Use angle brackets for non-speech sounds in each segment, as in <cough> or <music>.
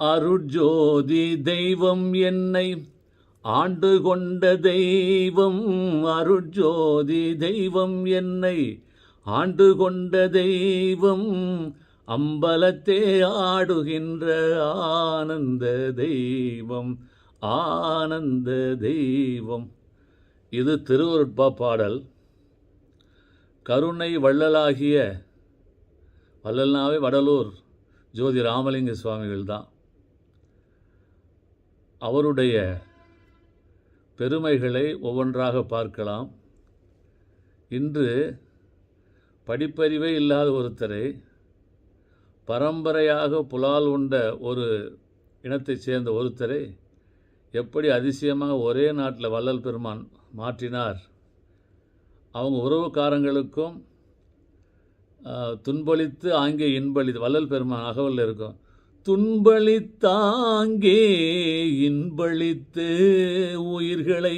அருட்ஜோதி தெய்வம் என்னை ஆண்டு கொண்ட தெய்வம் அருட்ஜோதி தெய்வம் என்னை ஆண்டு கொண்ட தெய்வம் அம்பலத்தே ஆடுகின்ற ஆனந்த தெய்வம் ஆனந்த தெய்வம். இது திருவருட்பா பாடல். கருணை வள்ளலாகிய வள்ளல்னாவே வடலூர் ஜோதி ராமலிங்க சுவாமிகள் தான் அவருடைய பெருமைகளை ஒவ்வொன்றாக பார்க்கலாம். இன்று படிப்பறிவே இல்லாத ஒருத்தரை பரம்பரையாக புலால் உண்ட ஒரு இனத்தைச் சேர்ந்த ஒருத்தரை எப்படி அதிசயமாக ஒரே நாட்டில் வள்ளல் பெருமான் மாற்றினார். அவங்க உறவுக்காரங்களுக்கும் துன்பளித்து ஆங்கே இன்பளித்து வள்ளல் பெருமான் அகவலில் இருக்கும். துன்பளித்தாங்கே இன்பளித்து உயிர்களை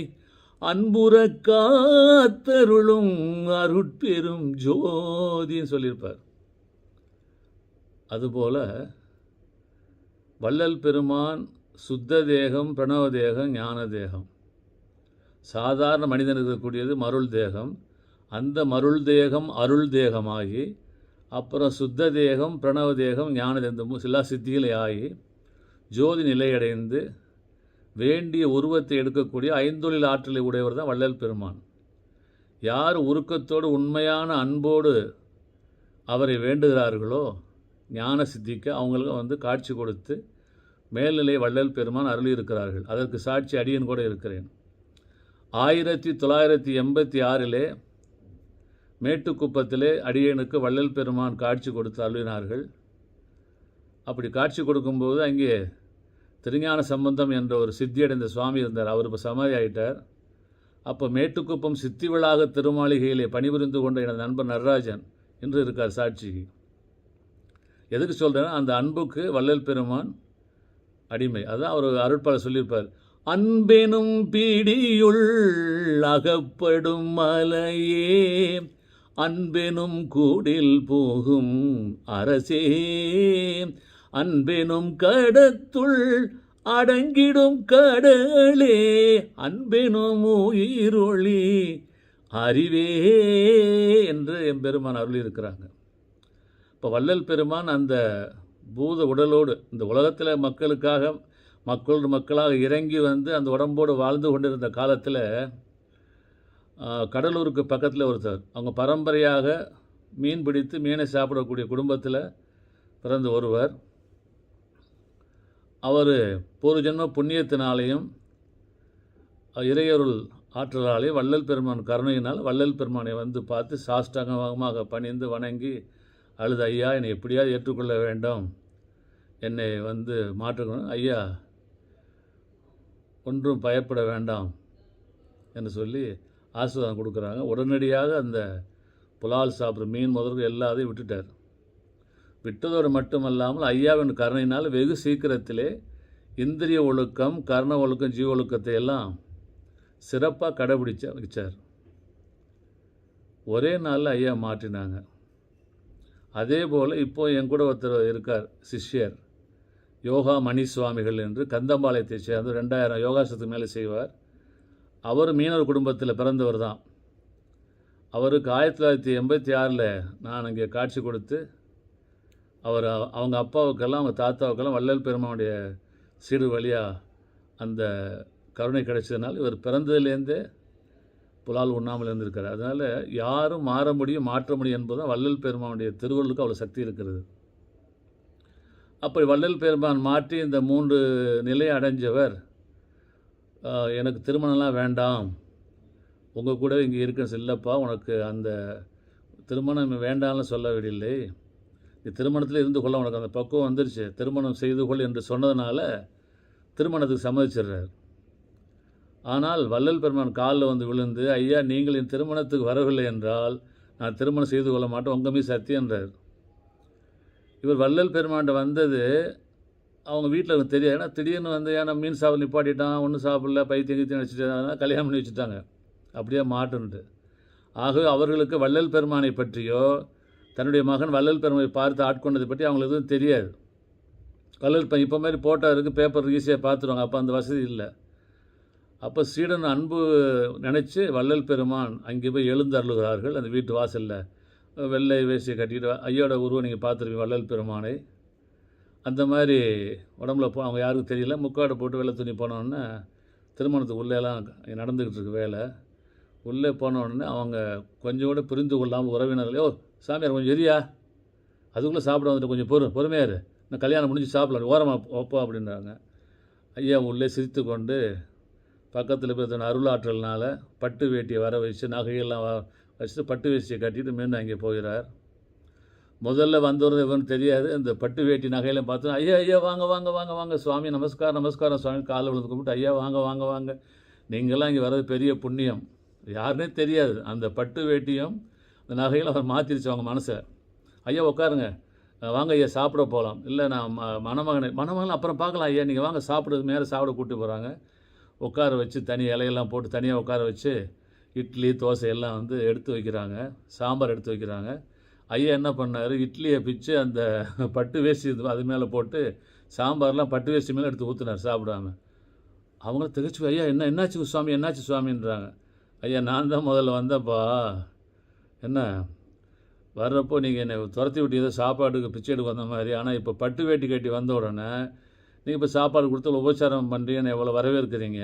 அன்புற காத்தருளும் அருட்பெரும் ஜோதின்னு சொல்லியிருப்பார். அதுபோல வள்ளல் பெருமான் சுத்த தேகம் பிரணவ தேகம் ஞான தேகம். சாதாரண மனிதன் இருக்கக்கூடியது மருள் தேகம். அந்த மருள் தேகம் அருள் தேகமாகி அப்புறம் சுத்த தேகம் பிரணவ தேகம் ஞானதேந்தமும் சிலா சித்திகளை ஆகி ஜோதி நிலையடைந்து வேண்டிய உருவத்தை எடுக்கக்கூடிய ஐந்தொழில் ஆற்றலை உடையவர் தான் வள்ளல் பெருமான். யார் உருக்கத்தோடு உண்மையான அன்போடு அவரை வேண்டுகிறார்களோ ஞான சித்திக்கு அவங்களுக்கு வந்து காட்சி கொடுத்து மேல்நிலை வள்ளல் பெருமான் அருளியிருக்கிறார்கள். அதற்கு சாட்சி அடியன் கூட இருக்கிறேன். ஆயிரத்தி தொள்ளாயிரத்தி எண்பத்தி ஆறிலே மேட்டுக்குப்பத்திலே அடியனுக்கு வள்ளல் பெருமான் காட்சி கொடுத்து அருளினார்கள் அப்படி காட்சி கொடுக்கும்போது அங்கே திருஞான சம்பந்தம் என்ற ஒரு சித்தியடைந்த சுவாமி இருந்தார். அவர் இப்போ சமாதி ஆகிட்டார் அப்போ மேட்டுக்குப்பம் சித்தி விழாக திருமாளிகையிலே பணிபுரிந்து கொண்ட எனது நண்பர் நடராஜன் என்று இருக்கார் சாட்சிக்கு. எதுக்கு சொல்கிறேன்னா அந்த அன்புக்கு வள்ளல் பெருமான் அடிமை. அதுதான் அவர் அருட்பாளர் சொல்லியிருப்பார். அன்பெனும் பிடியுள் அகப்படும் மலையே அன்பெனும் கூடில் போகும் அரசே அன்பெனும் கடத்துள் அடங்கிடும் கடலே அன்பெனும் உயிரொளி அறிவே என்று எம்பெருமான் அருளியிருக்கிறாங்க. இப்போ வள்ளல் பெருமான் அந்த பூத உடலோடு இந்த உலகத்தில் மக்களுக்காக மக்கள் மக்களாக இறங்கி வந்து அந்த உடம்போடு வாழ்ந்து கொண்டிருந்த காலத்தில் கடலூருக்கு பக்கத்தில் ஒருத்தர். அவங்க பரம்பரையாக மீன் பிடித்து மீனை சாப்பிடக்கூடிய குடும்பத்தில் பிறந்த ஒருவர். அவர் பூர்வஜன்ம புண்ணியத்தினாலேயும் இறையருள் ஆற்றலாலே வள்ளல் பெருமான் கருணையினால் வள்ளல் பெருமானை வந்து பார்த்து சாஷ்டாங்கமாக பணிந்து வணங்கி அழுது ஐயா என்னை எப்படியாவது ஏற்றுக்கொள்ள வேண்டும். என்னை வந்து மாற்றுக்கணும் ஐயா ஒன்றும் பயப்பட வேண்டாம் என்று சொல்லி ஆசீர்வாதம் கொடுக்குறாங்க. உடனடியாக அந்த புலால் சாப்பிட்ற மீன் முதல்கள் எல்லாத்தையும் விட்டுட்டார். விட்டதோடு மட்டுமல்லாமல் ஐயாவின் கருணையினால் வெகு சீக்கிரத்திலே இந்திரிய ஒழுக்கம் கர்ண ஒழுக்கம் ஜீவ ஒழுக்கத்தை எல்லாம் சிறப்பாக கடைபிடிச்ச வச்சார். ஒரே நாளில் ஐயா மாற்றினாங்க. அதே போல் இப்போ என் கூட ஒருத்தர் இருக்கார் சிஷ்யர். யோகா மணி சுவாமிகள் என்று கந்தம்பாளையத்தை சேர்ந்து ரெண்டாயிரம் யோகாசத்துக்கு மேலே செய்வார். அவர் மீனவர் குடும்பத்தில் பிறந்தவர் தான். அவருக்கு ஆயிரத்தி தொள்ளாயிரத்தி எண்பத்தி ஆறில் நான் இங்கே காட்சி கொடுத்து அவர் அவங்க அப்பாவுக்கெல்லாம் அவங்க தாத்தாவுக்கெல்லாம் வள்ளல் பெருமானுடைய சீடு வழியாக அந்த கருணை கிடைச்சதுனால இவர் பிறந்ததுலேருந்தே புலால் உண்ணாமல் இருந்திருக்காரு. அதனால் யாரும் மாற முடியும் மாற்ற முடியும் என்பதும் வள்ளல் பெருமானுடைய திருவள்ளுக்கு அவ்வளோ சக்தி இருக்கிறது. அப்படி வள்ளல் பெருமான் மாற்றி இந்த மூன்று நிலை அடைஞ்சவர் எனக்கு திருமணம்லாம் வேண்டாம். உங்கள் கூட இங்கே இருக்க இல்லைப்பா உனக்கு அந்த திருமணம் வேண்டாம்னு சொல்லவில்லை. நீ திருமணத்தில் இருந்து கொள்ள உனக்கு அந்த பக்குவம் வந்துருச்சு. திருமணம் செய்து கொள் என்று சொன்னதுனால திருமணத்துக்கு சம்மதிச்சிடுறார். ஆனால் வள்ளல் பெருமான் காலில் வந்து விழுந்து ஐயா நீங்கள் என் திருமணத்துக்கு வரவில்லை என்றால் நான் திருமணம் செய்து கொள்ள மாட்டேன். உங்கள் மீது சத்தியன்றார் இவர் வள்ளல் பெருமாண்ட வந்தது அவங்க வீட்டில் தெரியாது. ஏன்னா திடீர்னு வந்து ஏன்னா மீன் சாப்பிட நிப்பாட்டிட்டான் ஒன்றும் சாப்பிடல பைத்தியம் கீத்தியம் வச்சுட்டாங்க கல்யாணம் பண்ணி வச்சுட்டாங்க. அப்படியே மாட்டுன்ட்டு ஆகவே அவர்களுக்கு வள்ளல் பெருமானை பற்றியோ தன்னுடைய மகன் வள்ளல் பெருமானை பார்த்து ஆட்கொண்டதை பற்றி அவங்களுக்கு எதுவும் தெரியாது. வள்ளல் இப்போ இப்போ மாதிரி போட்டோ இருக்குது பேப்பர் ஈஸியாக பார்த்துருவாங்க. அப்போ அந்த வசதி இல்லை. அப்போ சீடன் அன்பு நினச்சி வள்ளல் பெருமான் அங்கே போய் எழுந்து அருளுகிறார்கள் அந்த வீட்டு வாசலில் வெள்ளை வேசியை கட்டிட்டு ஐயோட உருவம் நீங்கள் பார்த்துருப்பீங்க வள்ளல் பெருமானை. அந்த மாதிரி உடம்புல போ அவங்க யாருக்கும் தெரியல. முக்காடு போட்டு வெள்ளை துணி போனோடனே திருமணத்துக்கு உள்ளேலாம் நடந்துக்கிட்டு இருக்கு வேலை. உள்ளே போனோடனே அவங்க கொஞ்சம் கூட புரிந்து கொள்ளாமல் உறவினர்களே ஓ சாமியார் கொஞ்சம் எரியா. அதுக்குள்ளே சாப்பிட வந்துட்டு கொஞ்சம் பொறு பொறுமையாக இரு. நான் கல்யாணம் முடிஞ்சு சாப்பிடலாம். ஓரமாக ஒப்போ அப்படின்றாங்க. ஐயா உள்ளே சிரித்து கொண்டு பக்கத்தில் போய் அருளாற்றல்னால் பட்டு வேட்டியை வர வச்சு நகையெல்லாம் வ- வச்சுட்டு பட்டு வேஷ்டியை கட்டிட்டு மீண்டும் அங்கே போகிறார். முதல்ல வந்தவர் இவன் தெரியாது. இந்த பட்டு வேட்டி நகையெல்லாம் பார்த்தோம் ஐயா ஐயா வாங்க வாங்க வாங்க வாங்க சுவாமி நமஸ்காரம் நமஸ்காரம். சுவாமி காலை விழுந்து கும்பிட்டு ஐயா வாங்க வாங்க வாங்க. நீங்களாம் இங்கே வர்றது பெரிய புண்ணியம். யாருனே தெரியாது. அந்த பட்டு வேட்டியும் அந்த நகையில் அவர் மாற்றிருச்சு அவங்க மனசை. ஐயா உட்காருங்க. வாங்க ஐயா சாப்பிட போகலாம் இல்லை நான் ம மணமகனை மணமகன் அப்புறம் பார்க்கலாம் ஐயா. நீங்கள் வாங்க சாப்பிடுறது மேலே சாப்பிட கூப்பிட்டு போகிறாங்க உட்கார வச்சு தனி இலையெல்லாம் போட்டு தனியாக உட்கார வச்சு இட்லி தோசை எல்லாம் வந்து எடுத்து வைக்கிறாங்க. சாம்பார் எடுத்து வைக்கிறாங்க. ஐயா என்ன பண்ணார்? இட்லியை பிச்சு அந்த <laughs> பட்டு வேஷ்டி அது மேலே போட்டு சாம்பார்லாம் பட்டு வேஷ்டி மேலே எடுத்து ஊற்றுனார் சாப்பிடாம. அவங்கள திகச்சு ஐயா என்ன என்னாச்சு சுவாமி? என்னாச்சு சுவாமின்றாங்க. ஐயா நான் தான் முதல்ல வந்தப்பா என்ன? வர்றப்போ நீங்கள் என்னை துரத்தி விட்டு ஏதோ சாப்பாடுக்கு பிச்சை எடுக்க வந்த மாதிரி. ஆனால் இப்போ பட்டு வேட்டி கட்டி வந்த உடனே நீங்கள் இப்போ சாப்பாடு கொடுத்து உபச்சாரம் பண்ணுறீங்கன்னு எவ்வளோ வரவேற்கிறீங்க?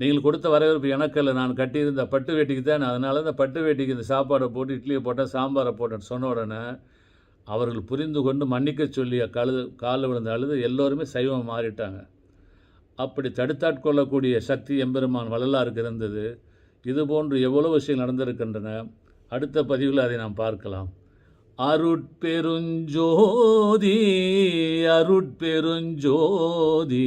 நீங்கள் கொடுத்த வரவேற்பு எனக்கல்ல நான் கட்டியிருந்த பட்டு வேட்டிக்கு தான் அதனால இந்த பட்டு வேட்டிக்கு இந்த சாப்பாடை போட்டு இட்லியை போட்டேன் சாம்பாரை போட்டேன்னு சொன்ன உடனே அவர்கள் புரிந்து கொண்டு மன்னிக்க சொல்லி கழுது காலில் விழுந்த அழுது எல்லோருமே சைவம் மாறிட்டாங்க. அப்படி தடுத்தாட்கொள்ளக்கூடிய சக்தி எம்பெருமான் வள்ளலாருக்கு இருந்தது. இதுபோன்று எவ்வளோ விஷயங்கள் நடந்திருக்கின்றன? அடுத்த பதிவில் அதை நாம் பார்க்கலாம். அருட்பெருஞ்சோதி அருட்பெருஞ்சோதி